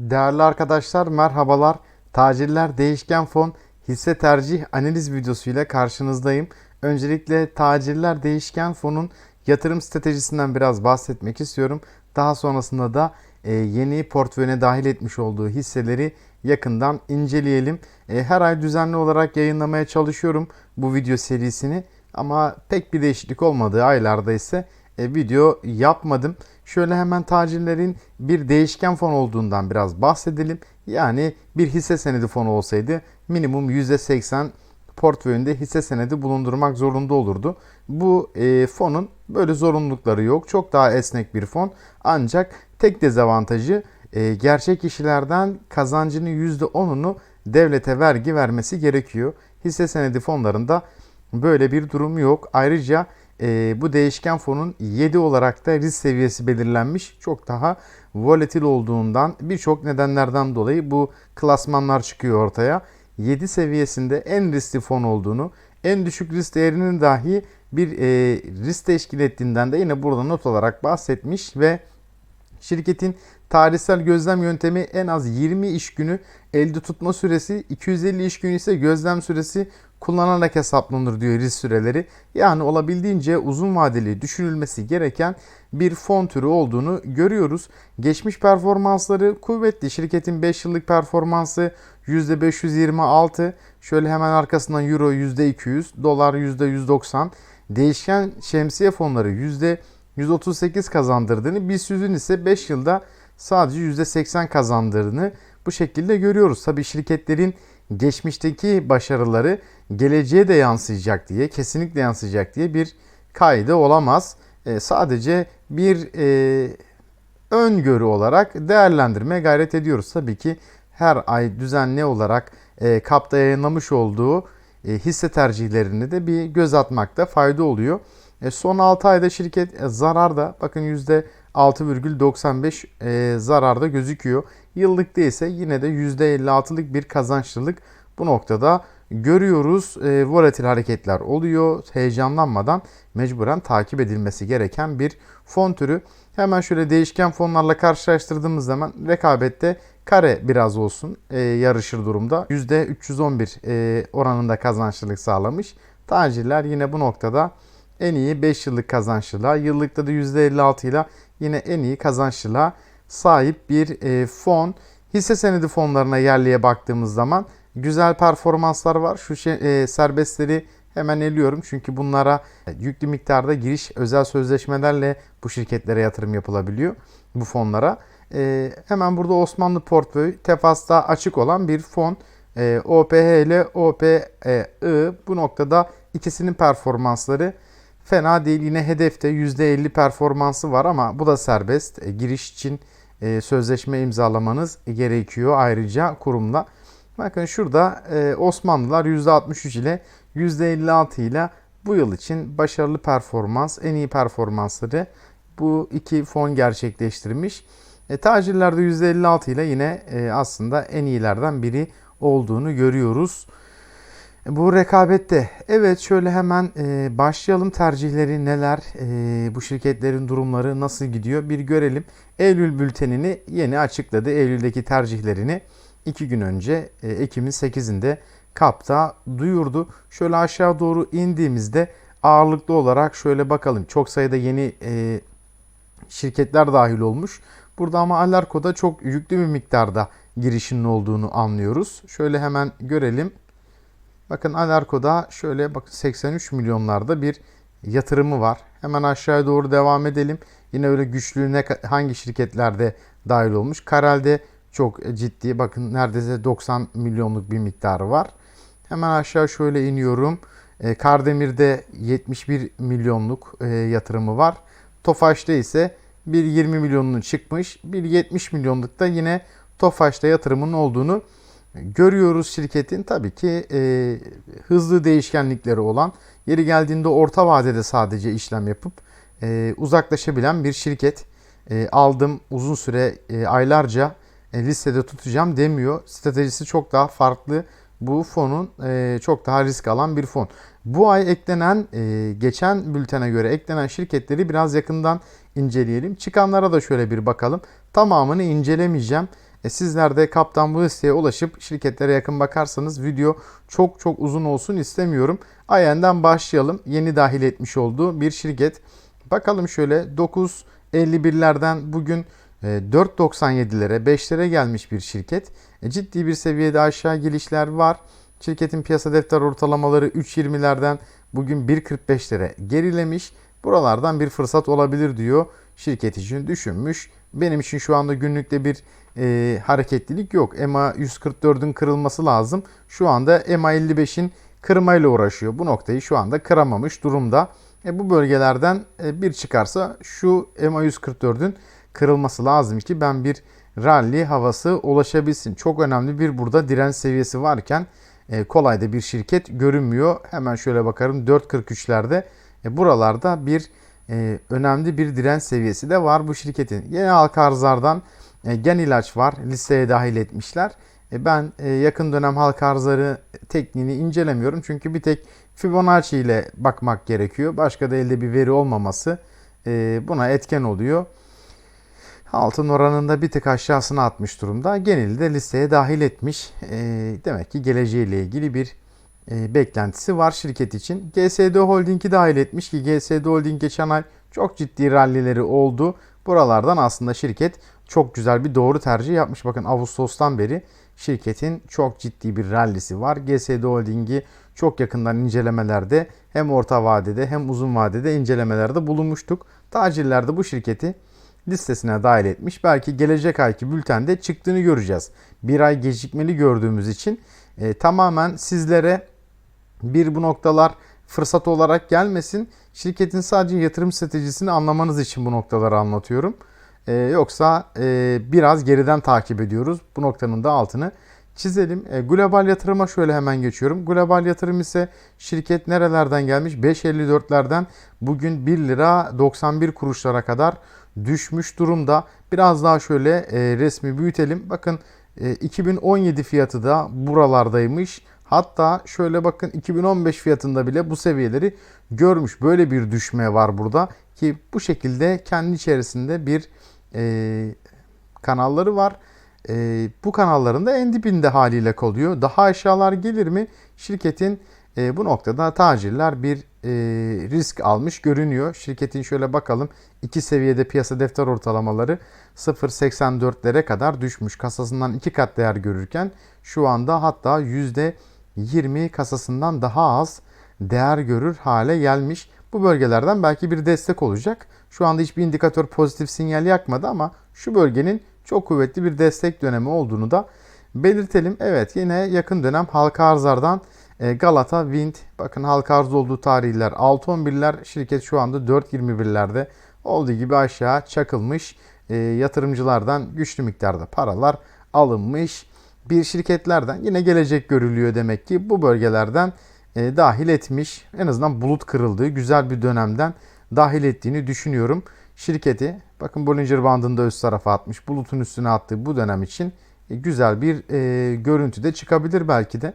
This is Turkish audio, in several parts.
Değerli arkadaşlar merhabalar. Tacirler Değişken Fon hisse tercih analiz videosuyla karşınızdayım. Öncelikle Tacirler Değişken Fon'un yatırım stratejisinden biraz bahsetmek istiyorum. Daha sonrasında da e, yeni portföyüne dahil etmiş olduğu hisseleri yakından inceleyelim. E, her ay düzenli olarak yayınlamaya çalışıyorum bu video serisini. Ama pek bir değişiklik olmadığı aylarda ise e, video yapmadım. Şöyle hemen tacirlerin bir değişken fon olduğundan biraz bahsedelim. Yani bir hisse senedi fonu olsaydı minimum %80 portföyünde hisse senedi bulundurmak zorunda olurdu. Bu e, fonun böyle zorunlulukları yok. Çok daha esnek bir fon. Ancak tek dezavantajı e, gerçek kişilerden kazancının %10'unu devlete vergi vermesi gerekiyor. Hisse senedi fonlarında böyle bir durum yok. Ayrıca e, bu değişken fonun 7 olarak da risk seviyesi belirlenmiş. Çok daha volatil olduğundan birçok nedenlerden dolayı bu klasmanlar çıkıyor ortaya. 7 seviyesinde en riskli fon olduğunu, en düşük risk değerinin dahi bir e, risk teşkil ettiğinden de yine burada not olarak bahsetmiş ve Şirketin tarihsel gözlem yöntemi en az 20 iş günü elde tutma süresi, 250 iş günü ise gözlem süresi kullanarak hesaplanır diyor risk süreleri. Yani olabildiğince uzun vadeli düşünülmesi gereken bir fon türü olduğunu görüyoruz. Geçmiş performansları kuvvetli. Şirketin 5 yıllık performansı %526. Şöyle hemen arkasından Euro %200, dolar %190. Değişken şemsiye fonları %100 138 kazandırdığını, BIST 100'ün ise 5 yılda sadece %80 kazandırdığını bu şekilde görüyoruz. Tabii şirketlerin geçmişteki başarıları geleceğe de yansıyacak diye, kesinlikle yansıyacak diye bir kaydı olamaz. E, sadece bir e, öngörü olarak değerlendirmeye gayret ediyoruz. Tabii ki her ay düzenli olarak e, KAP'ta yayınlamış olduğu e, hisse tercihlerini de bir göz atmakta fayda oluyor. E, son 6 ayda şirket e, zararda bakın %6,95 e, zararda gözüküyor. Yıllıkta ise yine de %56'lık bir kazançlılık bu noktada görüyoruz. E, volatil hareketler oluyor. Heyecanlanmadan mecburen takip edilmesi gereken bir fon türü. Hemen şöyle değişken fonlarla karşılaştırdığımız zaman rekabette kare biraz olsun e, yarışır durumda. %311 e, oranında kazançlılık sağlamış. Tacirler yine bu noktada en iyi 5 yıllık kazançlılığa, yıllıkta da %56 ile yine en iyi kazançlılığa sahip bir e, fon. Hisse senedi fonlarına yerliye baktığımız zaman güzel performanslar var. Şu şey, e, serbestleri hemen eliyorum çünkü bunlara yüklü miktarda giriş özel sözleşmelerle bu şirketlere yatırım yapılabiliyor bu fonlara. E, hemen burada Osmanlı portföy Tefas'ta açık olan bir fon. E, OPH ile OPI bu noktada ikisinin performansları Fena değil yine hedefte %50 performansı var ama bu da serbest. E, giriş için e, sözleşme imzalamanız gerekiyor ayrıca kurumla. Bakın şurada e, Osmanlılar %63 ile %56 ile bu yıl için başarılı performans, en iyi performansları bu iki fon gerçekleştirmiş. E, tacirlerde %56 ile yine e, aslında en iyilerden biri olduğunu görüyoruz. Bu rekabette evet şöyle hemen e, başlayalım tercihleri neler e, bu şirketlerin durumları nasıl gidiyor bir görelim. Eylül bültenini yeni açıkladı. Eylül'deki tercihlerini 2 gün önce e, Ekim'in 8'inde kapta duyurdu. Şöyle aşağı doğru indiğimizde ağırlıklı olarak şöyle bakalım. Çok sayıda yeni e, şirketler dahil olmuş. Burada ama Alarko'da çok yüklü bir miktarda girişinin olduğunu anlıyoruz. Şöyle hemen görelim. Bakın Alarko'da şöyle bakın 83 milyonlarda bir yatırımı var. Hemen aşağıya doğru devam edelim. Yine öyle güçlüğüne hangi şirketlerde dahil olmuş. Karel'de çok ciddi bakın neredeyse 90 milyonluk bir miktarı var. Hemen aşağı şöyle iniyorum. E, Kardemir'de 71 milyonluk e, yatırımı var. Tofaş'ta ise bir 20 milyonunu çıkmış. Bir 70 milyonluk da yine Tofaş'ta yatırımın olduğunu görüyoruz şirketin tabii ki e, hızlı değişkenlikleri olan yeri geldiğinde orta vadede sadece işlem yapıp e, uzaklaşabilen bir şirket. E, aldım uzun süre e, aylarca e, listede tutacağım demiyor. Stratejisi çok daha farklı. Bu fonun e, çok daha risk alan bir fon. Bu ay eklenen, e, geçen bültene göre eklenen şirketleri biraz yakından inceleyelim. Çıkanlara da şöyle bir bakalım. Tamamını incelemeyeceğim. E, sizler de kaptan bu listeye ulaşıp şirketlere yakın bakarsanız video çok çok uzun olsun istemiyorum. Ayen'den başlayalım. Yeni dahil etmiş olduğu bir şirket. Bakalım şöyle 9.51'lerden bugün e, 4.97'lere 5'lere gelmiş bir şirket. E, ciddi bir seviyede aşağı gelişler var. Şirketin piyasa defter ortalamaları 3.20'lerden bugün 1.45'lere gerilemiş. Buralardan bir fırsat olabilir diyor. Şirket için düşünmüş. Benim için şu anda günlükte bir e, hareketlilik yok. EMA 144'ün kırılması lazım. Şu anda EMA 55'in kırmayla uğraşıyor. Bu noktayı şu anda kıramamış durumda. E, bu bölgelerden e, bir çıkarsa şu EMA 144'ün kırılması lazım ki ben bir rally havası ulaşabilsin. Çok önemli bir burada direnç seviyesi varken e, kolay bir şirket görünmüyor. Hemen şöyle bakarım 4.43'lerde e, buralarda bir e, önemli bir direnç seviyesi de var bu şirketin. Yine halka arzlardan e, gen ilaç var listeye dahil etmişler. E, ben e, yakın dönem halka arzları tekniğini incelemiyorum çünkü bir tek Fibonacci ile bakmak gerekiyor. Başka da elde bir veri olmaması e, buna etken oluyor. Altın oranında bir tık aşağısına atmış durumda. Geneli de listeye dahil etmiş. E, demek ki geleceğiyle ilgili bir beklentisi var şirket için. GSD Holding'i dahil etmiş ki GSD Holding geçen ay çok ciddi rallileri oldu. Buralardan aslında şirket çok güzel bir doğru tercih yapmış. Bakın Ağustos'tan beri şirketin çok ciddi bir rallisi var. GSD Holding'i çok yakından incelemelerde hem orta vadede hem uzun vadede incelemelerde bulunmuştuk. Tacirler de bu şirketi listesine dahil etmiş. Belki gelecek ayki bültende çıktığını göreceğiz. Bir ay gecikmeli gördüğümüz için e, tamamen sizlere bir bu noktalar fırsat olarak gelmesin. Şirketin sadece yatırım stratejisini anlamanız için bu noktaları anlatıyorum. Ee, yoksa e, biraz geriden takip ediyoruz. Bu noktanın da altını çizelim. E, global yatırıma şöyle hemen geçiyorum. Global yatırım ise şirket nerelerden gelmiş? 5.54'lerden bugün 1 lira 91 kuruşlara kadar düşmüş durumda. Biraz daha şöyle e, resmi büyütelim. Bakın e, 2017 fiyatı da buralardaymış. Hatta şöyle bakın 2015 fiyatında bile bu seviyeleri görmüş. Böyle bir düşme var burada ki bu şekilde kendi içerisinde bir e, kanalları var. E, bu kanalların da en dibinde haliyle kalıyor. Daha aşağılar gelir mi? Şirketin e, bu noktada tacirler bir e, risk almış görünüyor. Şirketin şöyle bakalım iki seviyede piyasa defter ortalamaları 0.84'lere kadar düşmüş. Kasasından iki kat değer görürken şu anda hatta %20 kasasından daha az değer görür hale gelmiş. Bu bölgelerden belki bir destek olacak. Şu anda hiçbir indikatör pozitif sinyal yakmadı ama şu bölgenin çok kuvvetli bir destek dönemi olduğunu da belirtelim. Evet yine yakın dönem halka arzlardan e, Galata, Wind bakın halka arz olduğu tarihler 6.11'ler şirket şu anda 4.21'lerde olduğu gibi aşağı çakılmış e, yatırımcılardan güçlü miktarda paralar alınmış bir şirketlerden yine gelecek görülüyor demek ki bu bölgelerden e, dahil etmiş en azından bulut kırıldığı güzel bir dönemden dahil ettiğini düşünüyorum. Şirketi bakın Bollinger bandında üst tarafa atmış bulutun üstüne attığı bu dönem için e, güzel bir e, görüntü de çıkabilir belki de.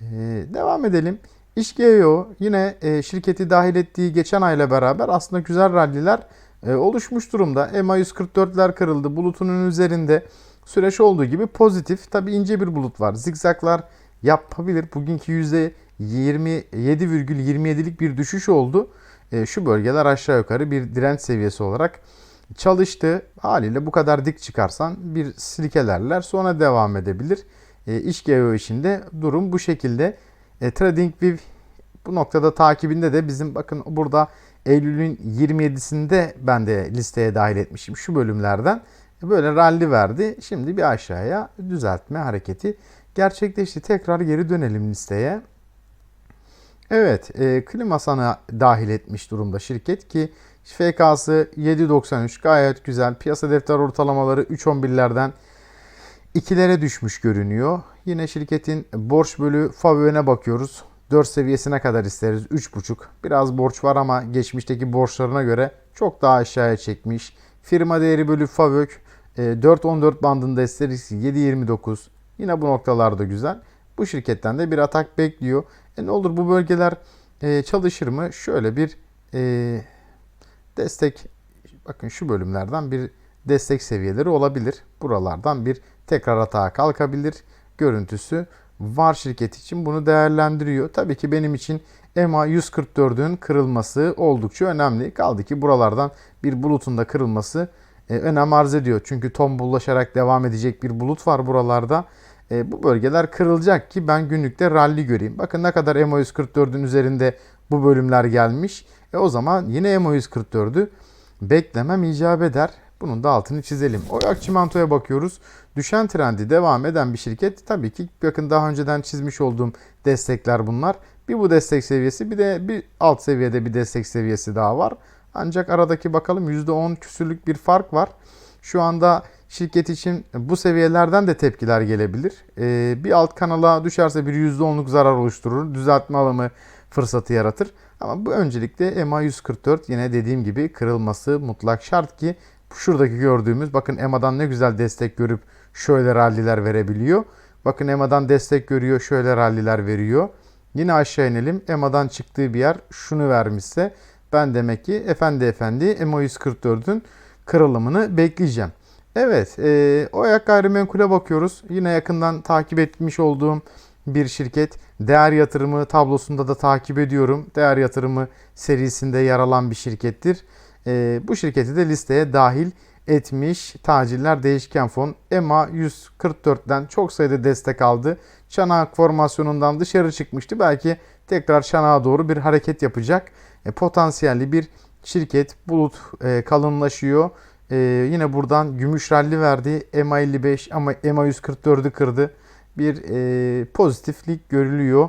E, devam edelim. İşgeo yine e, şirketi dahil ettiği geçen ayla beraber aslında güzel ralliler e, oluşmuş durumda. EMA 144'ler kırıldı. Bulutunun üzerinde süreç olduğu gibi pozitif. Tabi ince bir bulut var. Zigzaklar yapabilir. Bugünkü %27,27'lik bir düşüş oldu. E, şu bölgeler aşağı yukarı bir direnç seviyesi olarak çalıştı. Haliyle bu kadar dik çıkarsan bir silkelerler sonra devam edebilir. E, iş GEO işinde durum bu şekilde. E, TradingView bu noktada takibinde de bizim bakın burada Eylül'ün 27'sinde ben de listeye dahil etmişim şu bölümlerden. Böyle rally verdi. Şimdi bir aşağıya düzeltme hareketi gerçekleşti. Tekrar geri dönelim listeye. Evet, e, klima sana dahil etmiş durumda şirket ki FK'sı 7.93 gayet güzel. Piyasa defter ortalamaları 3.11'lerden 2'lere düşmüş görünüyor. Yine şirketin borç bölü FAVÖ'ne bakıyoruz. 4 seviyesine kadar isteriz. 3.5. Biraz borç var ama geçmişteki borçlarına göre çok daha aşağıya çekmiş. Firma değeri bölü FAVÖK 4.14 bandında isteriz. 7.29. Yine bu noktalarda güzel. Bu şirketten de bir atak bekliyor. E ne olur bu bölgeler e, çalışır mı? Şöyle bir e, destek bakın şu bölümlerden bir destek seviyeleri olabilir. Buralardan bir tekrar atağa kalkabilir görüntüsü var şirket için bunu değerlendiriyor. Tabii ki benim için EMA 144'ün kırılması oldukça önemli. Kaldı ki buralardan bir bulutun da kırılması e, önem arz ediyor. Çünkü tombullaşarak devam edecek bir bulut var buralarda. E, bu bölgeler kırılacak ki ben günlükte rally göreyim. Bakın ne kadar EMA 144'ün üzerinde bu bölümler gelmiş. E, o zaman yine EMA 144'ü beklemem icap eder. Bunun da altını çizelim. Oyak Çimento'ya bakıyoruz. Düşen trendi devam eden bir şirket. Tabii ki bakın daha önceden çizmiş olduğum destekler bunlar. Bir bu destek seviyesi bir de bir alt seviyede bir destek seviyesi daha var. Ancak aradaki bakalım %10 küsürlük bir fark var. Şu anda şirket için bu seviyelerden de tepkiler gelebilir. Ee, bir alt kanala düşerse bir %10'luk zarar oluşturur. Düzeltme alımı fırsatı yaratır. Ama bu öncelikle EMA 144 yine dediğim gibi kırılması mutlak şart ki şuradaki gördüğümüz bakın EMA'dan ne güzel destek görüp şöyle ralliler verebiliyor. Bakın EMA'dan destek görüyor şöyle ralliler veriyor. Yine aşağı inelim. EMA'dan çıktığı bir yer şunu vermişse ben demek ki efendi efendi EMA 144'ün kırılımını bekleyeceğim. Evet, e, Oyak Gayrimenkul'e bakıyoruz. Yine yakından takip etmiş olduğum bir şirket. Değer yatırımı tablosunda da takip ediyorum. Değer yatırımı serisinde yer alan bir şirkettir. E, bu şirketi de listeye dahil etmiş. Tacirler Değişken Fon EMA 144'ten çok sayıda destek aldı. Çanak formasyonundan dışarı çıkmıştı. Belki tekrar çanağa doğru bir hareket yapacak. E, potansiyelli bir şirket. Bulut e, kalınlaşıyor. E, yine buradan gümüş ralli verdi. EMA 55 ama EMA 144'ü kırdı. Bir e, pozitiflik görülüyor.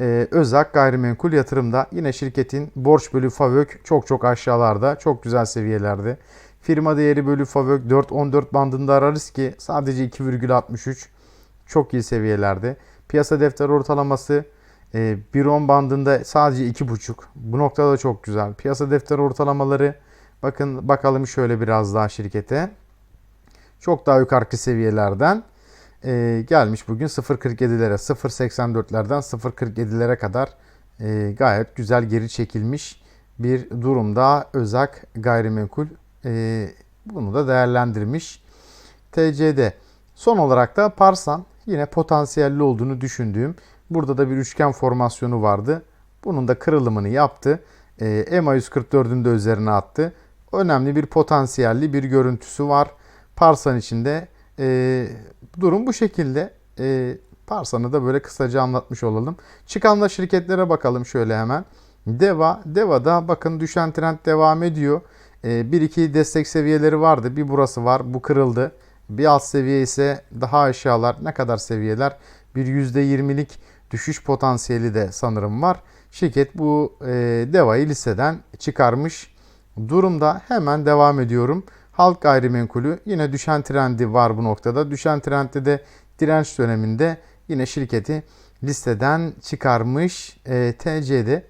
E, Özak gayrimenkul yatırımda yine şirketin borç bölü FAVÖK çok çok aşağılarda. Çok güzel seviyelerde. Firma değeri bölü FAVÖK 4.14 bandında ararız ki sadece 2,63 çok iyi seviyelerde. Piyasa defter ortalaması e, 1.10 bandında sadece 2.5. Bu noktada çok güzel. Piyasa defter ortalamaları bakın bakalım şöyle biraz daha şirkete. Çok daha yukarıki seviyelerden e, gelmiş bugün 0.47'lere 0.84'lerden 0.47'lere kadar e, gayet güzel geri çekilmiş bir durumda Özak gayrimenkul e, bunu da değerlendirmiş. TCD. Son olarak da Parsan yine potansiyelli olduğunu düşündüğüm burada da bir üçgen formasyonu vardı. Bunun da kırılımını yaptı. EMA 144'ün de üzerine attı. Önemli bir potansiyelli bir görüntüsü var. Parsan içinde e, durum bu şekilde. E, Parsan'ı da böyle kısaca anlatmış olalım. Çıkanla şirketlere bakalım şöyle hemen. Deva, Deva'da bakın düşen trend devam ediyor. E, bir iki destek seviyeleri vardı. Bir burası var. Bu kırıldı. Bir alt seviye ise daha aşağılar. Ne kadar seviyeler? Bir %20'lik düşüş potansiyeli de sanırım var. Şirket bu e, Deva'yı listeden çıkarmış durumda. Hemen devam ediyorum. Halk gayrimenkulü yine düşen trendi var bu noktada. Düşen trendde de direnç döneminde yine şirketi listeden çıkarmış e, TC'de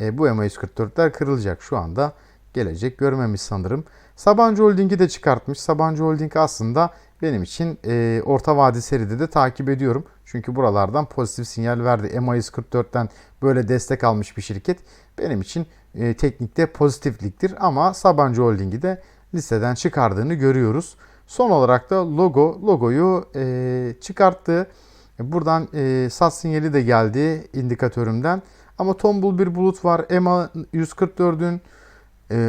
e, bu EMA 144'ler kırılacak şu anda gelecek görmemiş sanırım. Sabancı Holding'i de çıkartmış. Sabancı Holding aslında benim için e, orta vade seride de takip ediyorum. Çünkü buralardan pozitif sinyal verdi. EMA 144'ten böyle destek almış bir şirket. Benim için e, teknikte pozitifliktir ama Sabancı Holding'i de listeden çıkardığını görüyoruz. Son olarak da logo, logoyu e, çıkarttı. Buradan e, sat sinyali de geldi indikatörümden. Ama tombul bir bulut var. EMA 144'ün e,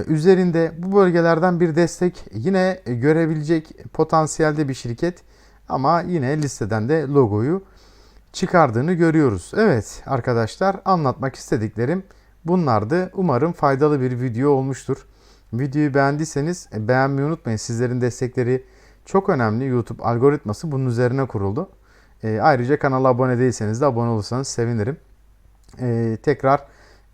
üzerinde bu bölgelerden bir destek yine görebilecek potansiyelde bir şirket. Ama yine listeden de logoyu çıkardığını görüyoruz. Evet arkadaşlar anlatmak istediklerim bunlardı. Umarım faydalı bir video olmuştur. Videoyu beğendiyseniz e, beğenmeyi unutmayın. Sizlerin destekleri çok önemli. YouTube algoritması bunun üzerine kuruldu. E, ayrıca kanala abone değilseniz de abone olursanız sevinirim. E, tekrar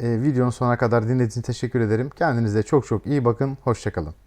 videonun sonuna kadar dinlediğiniz için teşekkür ederim. Kendinize çok çok iyi bakın. Hoşçakalın.